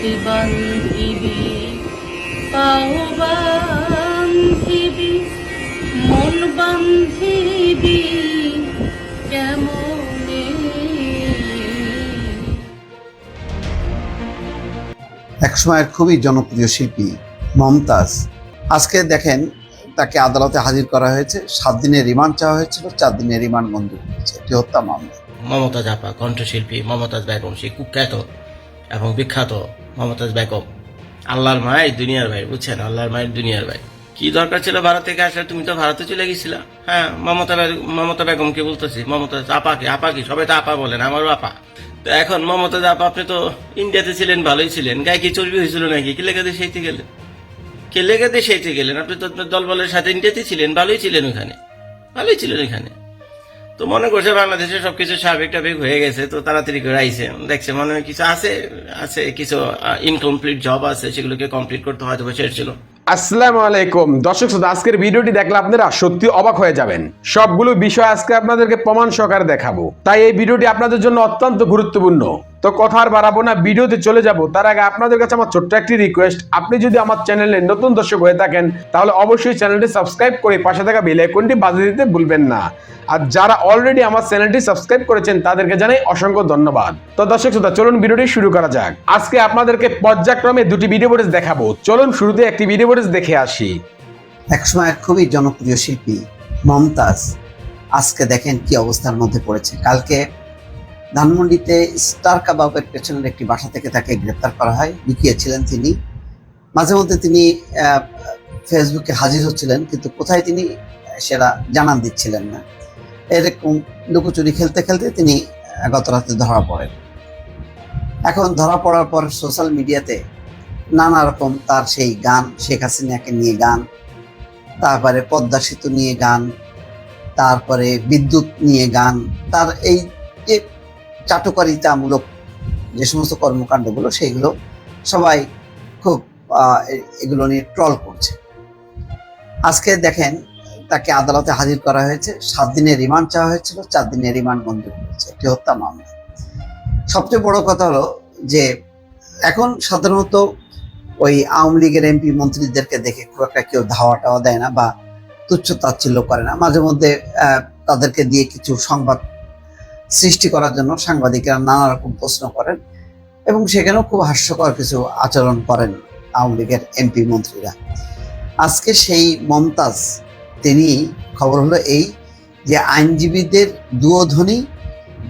হাতে বান্ধিবি পাও বান্ধিবি মন বান্ধিবি কেমনে? একসময়ের খুবই জনপ্রিয় শিল্পী মমতাজ। আজকে দেখেন তাকে আদালতে হাজির করা হয়েছে। সাত দিনের রিমান্ড চাওয়া হয়েছিল চার দিনের রিমান্ড মঞ্জুর হয়েছে। একটি হত্যা মামলা। মমতাজ আপা কণ্ঠশিল্পী মমতাজ বেগম সেই কুখ্যাত এবং বিখ্যাত মমতাজ বেগম আল্লাহর মায়ের দুনিয়ার ভাই, বুঝছেন? আল্লাহর মায়ের দুনিয়ার ভাই। কি দরকার ছিল ভারত থেকে আসলে? তুমি তো ভারতে চলে গেছিলা। হ্যাঁ মমতা মমতা বেগমকে বলতেছি, মমতাজ আপাকে আপাকে, সবাই তো আপা বলেন, আমারও আপা। তো এখন মমতাজ আপা, আপনি তো ইন্ডিয়াতে ছিলেন, ভালোই ছিলেন। গায়ে কি চর্বি হয়েছিল নাকি? কি লেগে সেইতে গেলেন? কে লেগে সেইতে গেলেন? আপনি তো দলবলের সাথে ইন্ডিয়াতে ছিলেন, ভালোই ছিলেন ওখানে। ভালোই ছিলেন ওখানে। তো মনে করছে বাংলাদেশে সবকিছু স্বাভাবিক টাবিক হয়ে গেছে, তো তাড়াতাড়ি করে আইসে দেখছে মনে হয় কিছু আছে আছে কিছু ইনকমপ্লিট জব আছে, সেগুলোকে কমপ্লিট করতে হয়তো শেষ ছিল আসসালামু আলাইকুম। দর্শক শ্রোতা, আজকের ভিডিওটি দেখলে আপনারা সত্যি অবাক হয়ে যাবেন। সবগুলো বিষয় আজকে আপনাদেরকে প্রমাণ সহকারে দেখাবো। তাই এই ভিডিওটি আপনাদের জন্য অত্যন্ত গুরুত্বপূর্ণ। তো কথা আর বাড়াবো না, ভিডিওতে চলে যাব। তার আগে আপনাদের কাছে আমার ছোট্ট একটি রিকোয়েস্ট আপনি যদি আমার চ্যানেলে নতুন দর্শক হয়ে থাকেন, তাহলে অবশ্যই চ্যানেলটি সাবস্ক্রাইব করে পাশে থাকা বেল আইকনটি বাজিয়ে দিতে ভুলবেন না। আর যারা অলরেডি আমার চ্যানেলটি সাবস্ক্রাইব করেছেন, তাদেরকে জানাই অসংখ্য ধন্যবাদ। তো দর্শক শ্রোতা, চলুন ভিডিওটি শুরু করা যাক। আজকে আপনাদেরকে পর্যায়ক্রমে দুটি ভিডিও ফুটেজ দেখাবো। চলুন শুরুতে একটি ভিডিও ফুটেজ দেখে আসি। একসময়ের খুবই জনপ্রিয় শিল্পী মমতাজ, আজকে দেখেন কি অবস্থার মধ্যে পড়েছে। কালকে ধানমন্ডিতে স্টার কাবাবের পেছনের একটি বাসা থেকে তাকে গ্রেপ্তার করা হয়। লুকিয়েছিলেন তিনি। মাঝে মধ্যে তিনি ফেসবুকে হাজির হচ্ছিলেন, কিন্তু কোথায় তিনি সেটা জানান দিচ্ছিলেন না। এরকম লুকোচুরি খেলতে খেলতে তিনি গত রাতে ধরা পড়েন। এখন ধরা পড়ার পর সোশ্যাল মিডিয়াতে নানা রকম তার সেই গান, শেখ হাসিনাকে নিয়ে গান, তারপরে পদ্মা সেতু নিয়ে গান, তারপরে বিদ্যুৎ নিয়ে গান, তার এই যে চাটুকারিতামূলক যে সমস্ত কর্মকাণ্ডগুলো, সেইগুলো সবাই খুব এগুলো নিয়ে ট্রল করছে। আজকে দেখেন, তাকে আদালতে হাজির করা হয়েছে। সাত দিনের রিমান্ড চাওয়া হয়েছিল, চার দিনের রিমান্ড মঞ্জুর হয়েছে, একটি হত্যা মামলা। সবচেয়ে বড় কথা হলো যে, এখন সাধারণত ওই আওয়ামী লীগের এমপি মন্ত্রীদেরকে দেখে খুব একটা কেউ ধাওয়া টাওয়া দেয় না বা তুচ্ছ তাচ্ছিল্য করে না। মাঝে মধ্যে তাদেরকে দিয়ে কিছু সংবাদ সৃষ্টি করার জন্য সাংবাদিকরা নানা রকম প্রশ্ন করেন এবং সেখানেও খুব হাস্যকর কিছু আচরণ করেন আওয়ামী লীগের এমপি মন্ত্রীরা। আজকে সেই মমতাজ, তিনি খবর হলো এই যে আইনজীবীদের দুয়োধ্বনি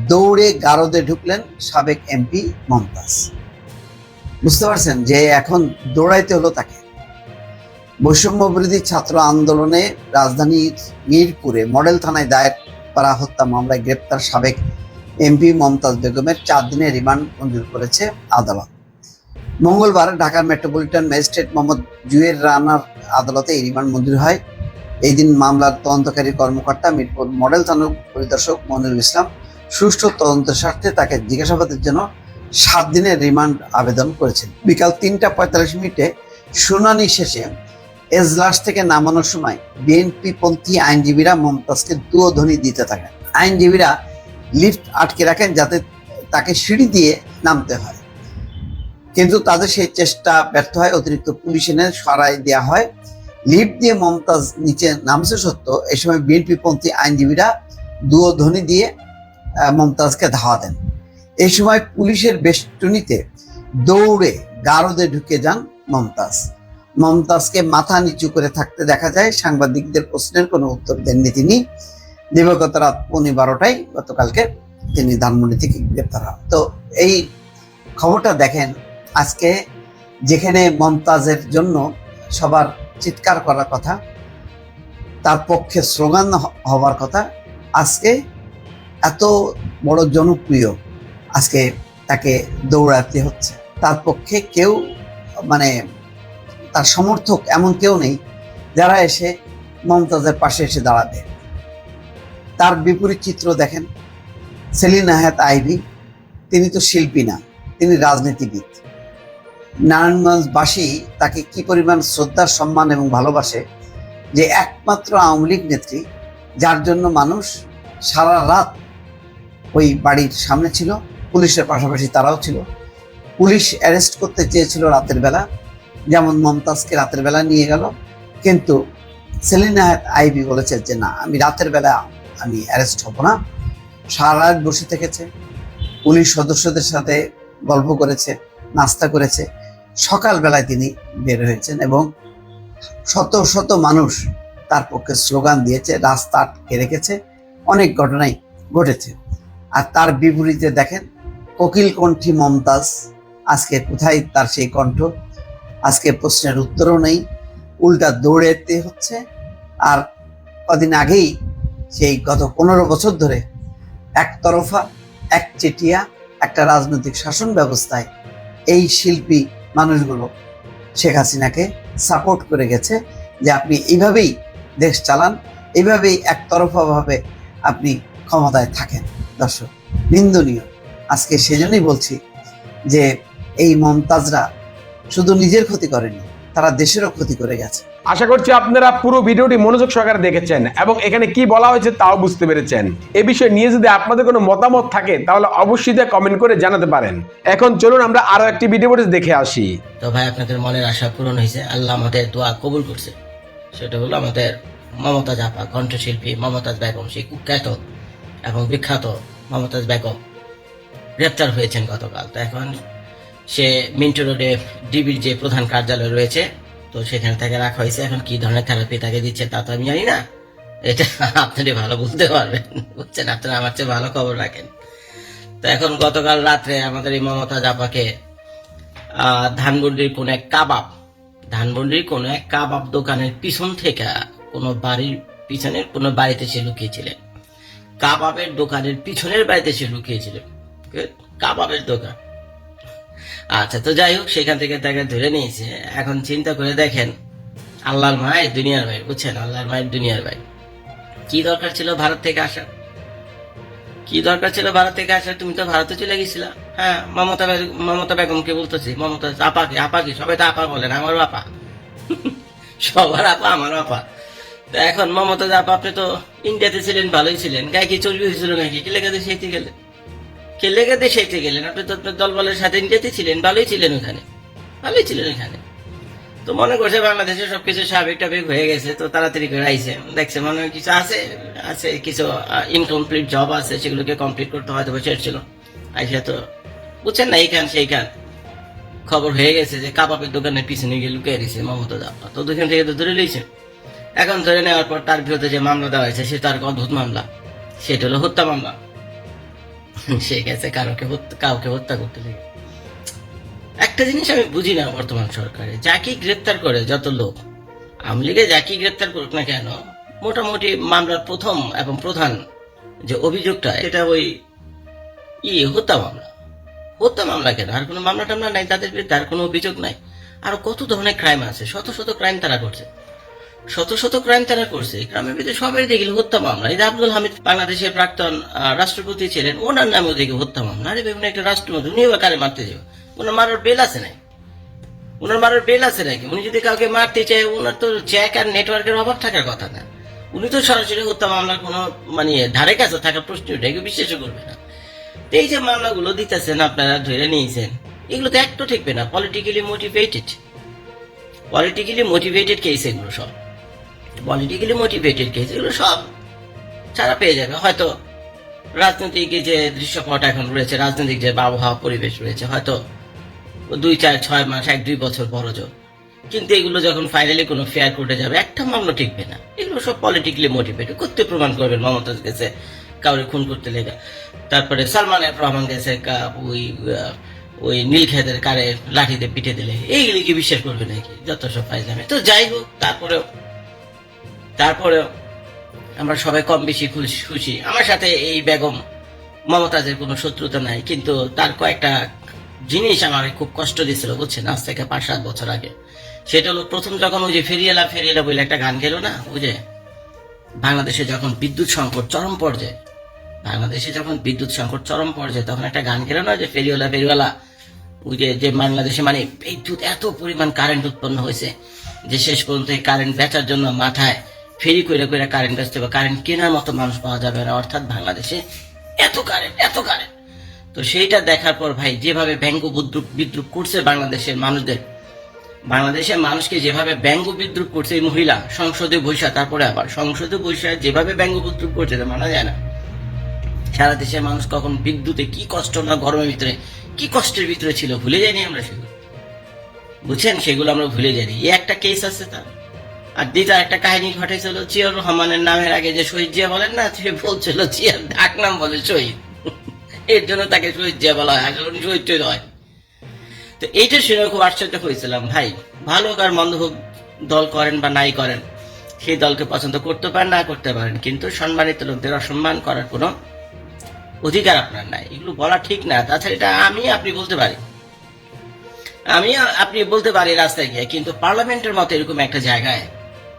দৌড়ে গারদে ঢুকলেন সাবেক এমপি মমতাজ। বুঝতে পারছেন যে এখন দৌড়াইতে হলো তাকে। বৈষম্য বিরোধী ছাত্র আন্দোলনে রাজধানীর মিরপুরে মডেল থানায় দায়ের করা হত্যা মামলায় গ্রেপ্তার সাবেক এমপি মমতাজ বেগমের চার দিনের রিমান্ড মঞ্জুর করেছে আদালত। মঙ্গলবার ঢাকার মেট্রোপলিটন ম্যাজিস্ট্রেট মোহাম্মদ জুয়ের রানার আদালতে এই রিমান্ড মঞ্জুর হয়। এই দিন মামলার তদন্তকারী কর্মকর্তা মিরপুর মডেল থানার পরিদর্শক মনিরুল ইসলাম সুষ্ঠু তদন্তের স্বার্থে তাকে জিজ্ঞাসাবাদের জন্য সাত দিনের রিমান্ড আবেদন করেছেন। বিকাল তিনটা পঁয়তাল্লিশ মিনিটে শুনানি শেষে এজলাস থেকে নামানোর সময় বিএনপি পন্থী আইনজীবীরা মমতাজকে দুয়োধ্বনি দিতে থাকেন। আইনজীবীরা লিফট আটকে রাখেন যাতে তাকে সিঁড়ি দিয়ে নামতে হয়। কিন্তু তাদের সেই চেষ্টা ব্যর্থ হয়, অতিরিক্ত পুলিশ এনে সরাই দেওয়া হয়। লিফট দিয়ে মমতাজ নিচে নামছে সত্য এই সময় বিএনপি পন্থী আইনজীবীরা দুয়োধ্বনি দিয়ে মমতাজকে ধাওয়া দেন। এই সময় পুলিশের বেষ্টনীতে দৌড়ে গারদে ঢুকে যান মমতাজ। মমতাজকে মাথা নিচু করে থাকতে দেখা যায়। সাংবাদিকদের প্রশ্নের কোনো উত্তর দেননি তিনি। দিবাগত রাত পৌনে বারোটায় গতকালকে তিনি ধানমন্ডি থেকে গ্রেপ্তার হন। তো এই খবরটা দেখেন, আজকে যেখানে মমতাজের জন্য সবার চিৎকার করার কথা, তার পক্ষে স্লোগান হ- হবার কথা, আজকে এত বড় জনপ্রিয় আজকে তাকে দৌড়াতে হচ্ছে। তার পক্ষে কেউ মানে তার সমর্থক এমন কেউ নেই যারা এসে মমতাজের পাশে এসে দাঁড়াবে। তার বিপরীত চিত্র দেখেন, সেলিনা হায়াত আইভি। তিনি তো শিল্পী না, তিনি রাজনীতিবিদ। নারায়ণগঞ্জবাসী তাকে কি পরিমাণ শ্রদ্ধার, সম্মান এবং ভালোবাসে যে একমাত্র আওয়ামী লীগ নেত্রী, যার জন্য মানুষ সারা রাত ওই বাড়ির সামনে ছিল, পুলিশের পাশাপাশি তারাও ছিল। পুলিশ অ্যারেস্ট করতে চেয়েছিল রাতের বেলা যেমন মমতাজকে রাতের বেলা নিয়ে গেল, কিন্তু সেলিনা আইবি বলেছে যে, না, আমি রাতের বেলা আমি অ্যারেস্ট হব না। সারা রাত বসে থেকেছে, পুলিশ সদস্যদের সাথে গল্প করেছে, নাস্তা করেছে। সকালবেলায় তিনি বের হয়েছেন এবং শত শত মানুষ তার পক্ষে স্লোগান দিয়েছে, রাস্তা আটকে রেখেছে। অনেক ঘটনাই ঘটেছে। আর তার বিপরীতে দেখেন কোকিল কণ্ঠী মমতাজ আজকে কোথায় তার সেই কণ্ঠ? আজকে প্রশ্নের উত্তরও নেই, উল্টা দৌড়েতে হচ্ছে। আর কদিন আগেই সেই গত পনেরো বছর ধরে একতরফা, একচেটিয়া একটা রাজনৈতিক শাসন ব্যবস্থায় এই শিল্পী মানুষগুলো শেখ হাসিনাকে সাপোর্ট করে গেছে যে আপনি এইভাবেই দেশ চালান, এইভাবেই একতরফাভাবে আপনি ক্ষমতায় থাকেন। দর্শক, নিন্দনীয়। আজকে সেজন্যই বলছি যে এই মমতাজরা শুধু নিজের ক্ষতি করেনি তারা দেশেরও ক্ষতি করে গেছে। আশা করছি আপনারা পুরো ভিডিওটি মনোযোগ সহকারে দেখেছেন এবং এখানে কি বলা হয়েছে তাও বুঝতে পেরেছেন। এ বিষয়ে নিয়ে যদি আপনাদের কোনো মতামত থাকে তাহলে অবশ্যই তা কমেন্ট করে জানাতে পারেন। এখন চলুন আমরা আরও একটি ভিডিও দেখে আসি। তো ভাই আপনাদের মনের আশা পূরণ হয়েছে আল্লাহ আমাদের দোয়া কবুল করছে। সেটা হলো আমাদের মমতাজ আপা কণ্ঠশিল্পী মমতাজ বেগম সেই কুখ্যাত এবং বিখ্যাত মমতাজ বেগম গ্রেপ্তার হয়েছেন গতকাল। তো এখন সে মিন্টো রোডে ডিবির যে প্রধান কার্যালয় রয়েছে, তো সেখানে তাকে রাখা হয়েছে। এখন কি ধরনের থেরাপি তাকে দিচ্ছে তা তো আমি জানি না। এটা আপনারই ভালো বুঝতে পারবেন। বুঝছেন আপনারা আমার চেয়ে ভালো খবর রাখেন। তো এখন গতকাল রাত্রে আমাদের এই মমতা জাপাকে ধানমন্ডির কোন এক কাবাব, ধানমন্ডির কোন এক কাবাব দোকানের পিছন থেকে কোন বাড়ির পিছনের, কোন বাড়িতে সে লুকিয়েছিলেন। কাবাবের দোকানের পিছনের বাড়িতে সে লুকিয়েছিলেন। কাবাবের দোকান। আচ্ছা তো যাই হোক, সেখান থেকে তাকে ধরে নিয়েছে। এখন চিন্তা করে দেখেন, আল্লাহর মায়ের দুনিয়ার ভাই, বুঝছেন? আল্লাহর মায়ের দুনিয়ার ভাই। কি দরকার ছিল ভারত থেকে আসার? কি দরকার ছিল ভারত থেকে আসার? তুমি তো ভারতে চলে গেছিলা। হ্যাঁ মমতা মমতা বেগমকে বলতেছি, মমতা আপাকে আপাকে, সবাই তো আপা বলেন আমার আপা। সবার আপা আমার আপা। তো এখন মমতা আপা, আপনি তো ইন্ডিয়াতে ছিলেন, ভালোই ছিলেন। গায়ে কি চর্বি হয়েছিল নাকি? কি লেগে সেইতে গেলেন কে লেগে সেইতে গেলেন। আপনি তো আপনার দলবলের সাথে ইন্ডিয়াতে ছিলেন, ভালোই ছিলেন ওখানে। ভালোই ছিলেন ওখানে। তো মনে করছে বাংলাদেশে সবকিছু স্বাভাবিক টাবিক হয়ে গেছে, তো তাড়াতাড়ি করে আইসে দেখছে মনে হয় কিছু আছে আছে কিছু ইনকমপ্লিট জব আছে, সেগুলোকে কমপ্লিট করতে হয়তো বসে ছিল আইসা তো বুঝছেন না, এইখান সেইখান। খবর হয়ে গেছে যে কাবাবের দোকানের পিছনে গিয়ে লুকিয়ে দিছে মমতা দাপা তো দুখান থেকে তো ধরে নিয়েছে এখন ধরে নেওয়ার পর তার বিরুদ্ধে যে মামলা দেওয়া হয়েছে, সেটা আর অদ্ভুত মামলা। সেটা হলো হত্যা মামলা। সে গেছে, কারোকে কাউকে হত্যা করতে লেগে একটা জিনিস আমি বুঝি না বর্তমান সরকারে যাকে গ্রেপ্তার করে যত লোক, আওয়ামী লীগে যাকে গ্রেপ্তার করুক না কেন, মোটামুটি মামলার প্রথম এবং প্রধান যে অভিযোগটা, এটা ওই ই, হত্যা মামলা। হত্যা মামলা কেন? আর কোনো মামলা টামলা নাই, তাদের বিরুদ্ধে আর কোনো অভিযোগ নাই। আর কত ধরনের ক্রাইম আছে? শত শত ক্রাইম তারা করছে। শত শত ক্রাইম তারা করছে। গ্রামের ভিতরে সবাই দেখলে হত্যা মামলা। এই যে আব্দুল হামিদ বাংলাদেশের প্রাক্তন রাষ্ট্রপতি ছিলেন, ওনার নামেও দেখি হত্যা মামলা। আরে বিভিন্ন একটা রাষ্ট্রপতি উনিও কারে মারতে যাবে? ওনার মারার বেল আছে নাই? ওনার মারার বেল আছে নাকি? উনি যদি কাউকে মারতে চায়, ওনার তো জ্যাক আর নেটওয়ার্কের অভাব থাকার কথা না। উনি তো সরাসরি হত্যা মামলার কোনো মানে ধারে কাছে থাকার প্রশ্ন কেউ বিশ্বাসও করবে না। তো এই যে মামলাগুলো দিতেছেন আপনারা, ধরে নিয়েছেন, এগুলো তো একটু ঠিকবে না politically motivated politically motivated case এগুলো সব। পলিটিক্যালি মোটিভেটেড কেস এগুলো সব ছাড়া পেয়ে যাবে। হয়তো রাজনৈতিক যে দৃশ্যপট এখন রয়েছে, রাজনৈতিক যে আবহাওয়া পরিবেশ রয়েছে, হয়তো দুই, চার, ছয় মাস, এক, দুই বছর বড় জোর। কিন্তু এগুলো যখন ফাইনালি কোনো ফেয়ার কোর্টে যাবে, একটা মামলা টিকবে না। এগুলো সব পলিটিক্যালি মোটিভেটেড করতে প্রমাণ করবেন মমতাজ গেছে, কাউরে খুন করতে লেগে। তারপরে সালমান এফ রহমান গেছে ওই ওই নীলক্ষেতের কারে লাঠিতে পিঠে দিলে। এইগুলি কি বিশ্বাস করবে নাকি? যত সব ফাইজামে তো যাই হোক, তারপরেও তারপরেও আমরা সবাই কম বেশি খুশি আমার সাথে এই বেগম মমতাজের কোনো শত্রুতা নাই, কিন্তু তার কয়েকটা জিনিস আমার খুব কষ্ট দিয়েছিল, বুঝছেন? আজ থেকে পাঁচ, সাত বছর আগে। সেটা হলো প্রথম যখন ওই যে ফেরিয়েলা ফেরিয়েলা বলে একটা গান গেল না, ওই যে বাংলাদেশে যখন বিদ্যুৎ সংকট চরম পর্যায়ে, বাংলাদেশে যখন বিদ্যুৎ সংকট চরম পর্যায়ে তখন একটা গান গেল না, যে ফেরিওয়ালা ফেরিওয়ালা, ওই যে যে বাংলাদেশে মানে বিদ্যুৎ এত পরিমাণ কারেন্ট উৎপন্ন হয়েছে, যে শেষ পর্যন্ত এই কারেন্ট বেচার জন্য মাথায় ফেরি করে করে কারেন্ট বেচতে হবে কারেন্ট কেনার মতো মানুষ পাওয়া যাবে না, অর্থাৎ বাংলাদেশে এত কারেন্ট এত কারেন্ট তো সেইটা দেখার পর ভাই, যেভাবে ব্যঙ্গ বিদ্রুপ বিদ্রুপ করছে বাংলাদেশের মানুষদের, বাংলাদেশের মানুষকে যেভাবে ব্যঙ্গ বিদ্রুপ করছে এই মহিলা, সংসদে বৈশা, তারপরে আবার, সংসদে বৈশা যেভাবে ব্যঙ্গ বিদ্রুপ করছে তা মানা যায় না। সারা দেশের মানুষ কখন বিদ্যুতে কি কষ্ট না গরমের ভিতরে, কি কষ্টের ভিতরে ছিল, ভুলে যাইনি আমরা সেগুলো। বুঝছেন? সেগুলো আমরা ভুলে যাইনি। এই একটা কেস আছে তার। আর দ্বিতীয় একটা কাহিনী ঘটেছিল, জিয়াউর রহমানের নামের আগে যে শহীদ জিয়া বলেন না সে বলছিল জিয়ার ডাক নাম বলে শহীদ। এর জন্য তাকে শহীদ জিয়া বলা হয়, আসলে উনি শহীদ টহীদ হয়। তো এইটা শুনে খুব আশ্চর্য হয়েছিলাম, ভাই, ভালো আর মন্দ হোক দল করেন বা নাই করেন, সেই দলকে পছন্দ করতে পারেন, না করতে পারেন, কিন্তু সম্মানিত লোকদের অসম্মান করার কোনো অধিকার আপনার নাই। এগুলো বলা ঠিক না। তাছাড়া এটা আমি, আপনি বলতে পারি। আমি, আপনি বলতে পারি রাস্তায় গিয়ে, কিন্তু পার্লামেন্টের মতো এরকম একটা জায়গায়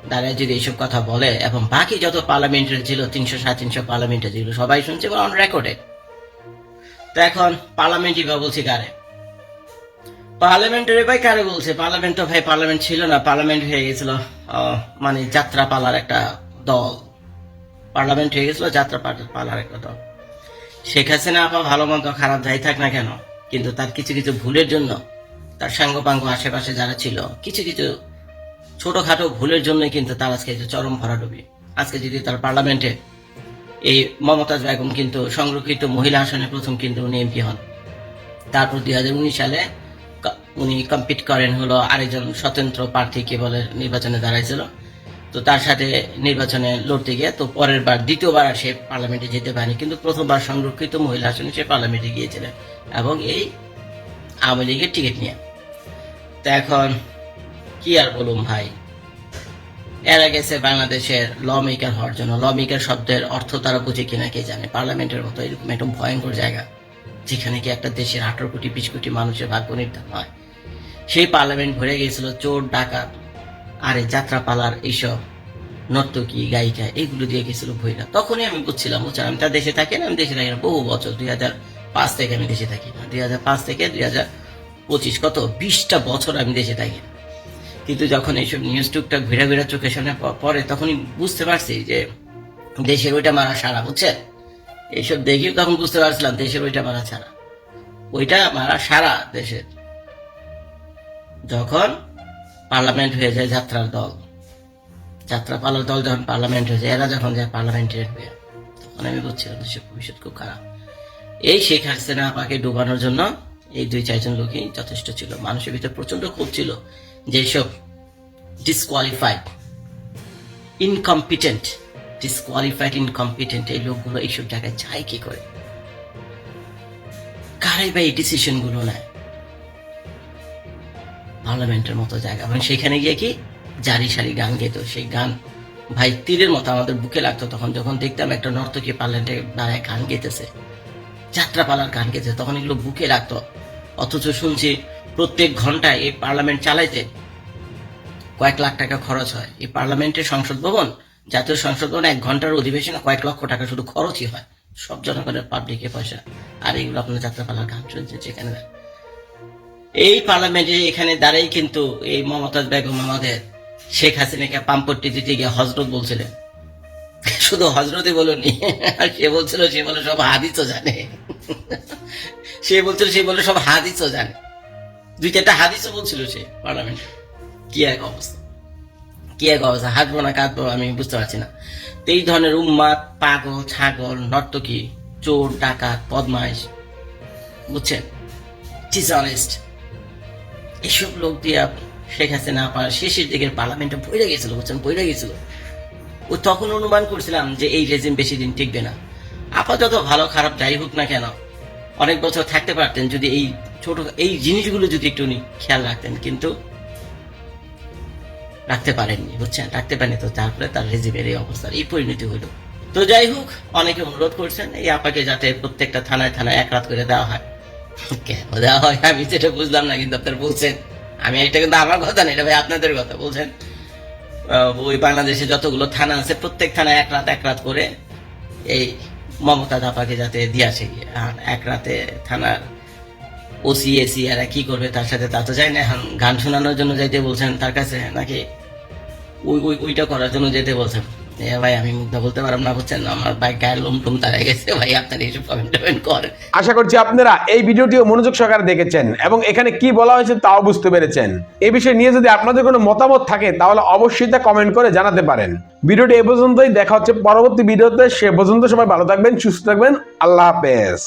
দাঁড়ায় যদি এইসব কথা বলে এবং বাকি যত পার্লামেন্টের ছিল, তিনশো, সাড়ে তিনশো পার্লামেন্টে যেগুলো সবাই শুনছে এবং অন রেকর্ডে তো এখন পার্লামেন্টই বা বলছি কারে? পার্লামেন্টের ভাই কারে বলছে? পার্লামেন্ট তো ভাই পার্লামেন্ট ছিল না, পার্লামেন্ট হয়ে গেছিল মানে যাত্রা পালার একটা দল। পার্লামেন্ট হয়ে গেছিল যাত্রা পালার একটা দল। শেখ হাসিনা আপা ভালো মন্দ খারাপ যাই থাক না কেন, কিন্তু তার কিছু কিছু ভুলের জন্য তার সাঙ্গপাঙ্গ আশেপাশে যারা ছিল, কিছু কিছু ছোটখাটো ভুলের জন্য কিন্তু তার আজকে চরম ভরাডুবি। আজকে যদি তার পার্লামেন্টে এই মমতাজ বেগম কিন্তু সংরক্ষিত মহিলা আসনে প্রথম কিন্তু উনি এমপি হন। তারপর দুই হাজার উনিশ সালে উনি কম্পিট করেন হলো আরেকজন স্বতন্ত্র প্রার্থী কে বলে নির্বাচনে দাঁড়াইছিল। তো তার সাথে নির্বাচনে লড়তে গিয়ে তো পরের বার, দ্বিতীয়বার সে পার্লামেন্টে যেতে পারেনি। কিন্তু প্রথমবার সংরক্ষিত মহিলা আসনে সে পার্লামেন্টে গিয়েছিলেন এবং এই আওয়ামী লীগের টিকিট নিয়ে। তো এখন কি আর বলুম ভাই? এরা গেছে বাংলাদেশের ল মেকার হওয়ার জন্য ল মেকার শব্দের অর্থ তারা বুঝে কিনা কে জানে? পার্লামেন্টের মতো এরকম একটা ভয়ঙ্কর জায়গা, যেখানে কি একটা দেশের আঠারো কোটি, বিশ কোটি মানুষের ভাগ্য নির্ধারণ হয়। সেই পার্লামেন্ট ভরে গিয়েছিল চোর, ডাকাত, আর এই যাত্রা পালার এইসব নর্তকী, গায়িকা, এগুলো দিয়ে গেছিল ভইরা তখনই আমি বুঝছিলাম বুঝছেন আমি তার দেশে থাকি না, আমি দেশে থাকি না। বহু বছর, দুই হাজার পাঁচ থেকে আমি দেশে থাকি না, দুই হাজার পাঁচ থেকে দুই হাজার পঁচিশ, কত? বিশটা বছর আমি দেশে থাকি না। কিন্তু যখন এইসব নিউজ টুকটাক ঘুরে ঘুরে চোখের সামনে প- পড়ে, তখনই বুঝতে পারছি যে দেশের ওইটা মারা সারা বুঝছেন? এইসব দেখি তখন বুঝতে পারছিলাম দেশের ওইটা মারা ছাড়া। ওইটা মারা সারা দেশের। যখন পার্লামেন্ট হয়ে যায় যাত্রার দল, যাত্রা পালার দল যখন পার্লামেন্ট হয়ে যায়, এরা যখন যায় পার্লামেন্টের হয়ে তখন আমি বুঝছিলাম দেশের ভবিষ্যৎ খুব খারাপ। এই শেখ হাসিনা আপাকে ডুবানোর জন্য এই দুই চারজন লোকই যথেষ্ট ছিল। মানুষের ভিতরে প্রচণ্ড ক্ষোভ ছিল। যেসব ডিসকোয়ালিফাইড ইনকম্পিটেন্ট ডিসকোয়ালিফাইড ইনকম্পিটেন্ট এই লোকগুলো এইসব জায়গায় যায় কি করে? কারাই বা এই ডিসিশনগুলো নেয়? পার্লামেন্টের মতো জায়গা। মানে সেখানে গিয়ে কি? জারি সারি গান গেত। সেই গান ভাই তীরের মতো আমাদের বুকে লাগতো তখন। যখন দেখতাম একটা নর্তকী পার্লামেন্টে দাঁড়ায় গান গেতেছে যাত্রা পালার গান গেছে তখন এগুলো বুকে লাগতো। অথচ শুনছি প্রত্যেক ঘন্টায় এই পার্লামেন্ট চালাইতে কয়েক লাখ টাকা খরচ হয়। এই পার্লামেন্টের সংসদ ভবন, জাতীয় সংসদ ভবন এক ঘণ্টার অধিবেশনে কয়েক লক্ষ টাকা শুধু খরচই হয়। সব জনগণের পাবলিকের পয়সা। আর এগুলো আপনার যাত্রাপালার গান শুনছে যেখানে এই পার্লামেন্টে এখানে দাঁড়াই কিন্তু এই মমতাজ বেগম আমাদের শেখ হাসিনাকে পাম্পট্টি দিতে গিয়ে হজরত বলছিলেন। শুধু হজরতই বলুনি আর সে বলছিল, সে বলে সব হাদিসও জানে। সে বলছিল, সে বলে সব হাদিসও জানে। দুই চারটা হাদিসও বলছিল সে পার্লামেন্টে। কি এক অবস্থা। কি এক অবস্থা। হাঁটবো না, কাঁদবো, আমি বুঝতে পারছি না। এই ধরনের উম্মাদ, পাগল, ছাগল, নর্তকী, চোর, ডাকাত, বদমাইশ, বুঝছেন? ডিসঅনেস্ট এসব লোক দিয়ে শেখ হাসিনা পার শেষের দিকে পার্লামেন্টে বইরে গেছিল, বুঝছেন? বইরে গেছিল। ও তখন অনুমান করছিলাম যে এই রেজিম বেশি দিন টিকবে না। আপাতত ভালো, খারাপ, যাই হোক না কেন, অনেক বছর থাকতে পারতেন যদি এই ছোট, এই জিনিসগুলো যদি একটু উনি খেয়াল রাখতেন, কিন্তু রাখতে পারেননি, বুঝছেন? রাখতে পারেনি তো, তারপরে তার রেজিমের এই অবস্থার, এই পরিণতি হলো। তো যাই হোক, অনেকে অনুরোধ করছেন, এই আপাকে যাতে প্রত্যেকটা থানায় থানায় এক রাত করে দেওয়া হয়। কেন দেওয়া হয়? আমি যেটা বুঝলাম না, কিন্তু আপনার বলছেন। আমি এটা কিন্তু আমার কথা না, এটা ভাই আপনাদের কথা, বলছেন? ওই বাংলাদেশে যতগুলো থানা আছে, প্রত্যেক থানায় এক রাত এক রাত করে এই মমতা দাপাকে যাতে দিয়ে আসে আর এক রাতে থানার ওসি, এসি এরা কি করবে তার সাথে তা তো যায় না। এখন গান শোনানোর জন্য যাইতে বলছেন তার কাছে, নাকি ওই ওই ওইটা করার জন্য যেতে বলছেন? ভাই, আমি মুগ্ধ বলতে পারলাম না, বুঝছেন? আমার ভাই গায়ের লোম টুম দাঁড়িয়ে গেছে, ভাই, আপনারা এইসব কমেন্ট টমেন্ট করেন। আশা করছি আপনারা এই ভিডিওটিও মনোযোগ সহকারে দেখেছেন এবং এখানে কি বলা হয়েছে তাও বুঝতে পেরেছেন। এই বিষয়ে নিয়ে যদি আপনাদের কোনো মতামত থাকে, তাহলে অবশ্যই তা কমেন্ট করে জানাতে পারেন। ভিডিওটি এ পর্যন্তই, দেখা হচ্ছে পরবর্তী ভিডিওতে। সে পর্যন্ত সবাই ভালো থাকবেন, সুস্থ থাকবেন। আল্লাহ হাফেজ।